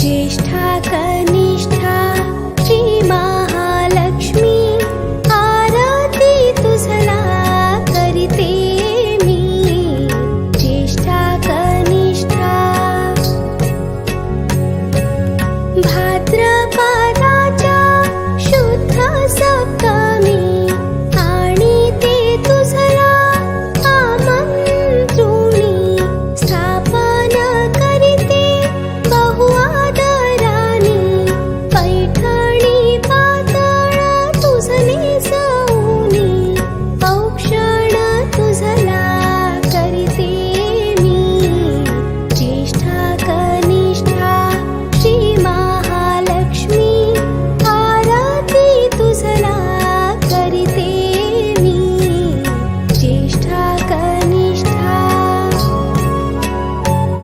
ज्येष्ठा कनिष्ठा श्रीमहालक्ष्मी आरती तु सलाते ज्येष्ठा कनिष्ठा भाद्र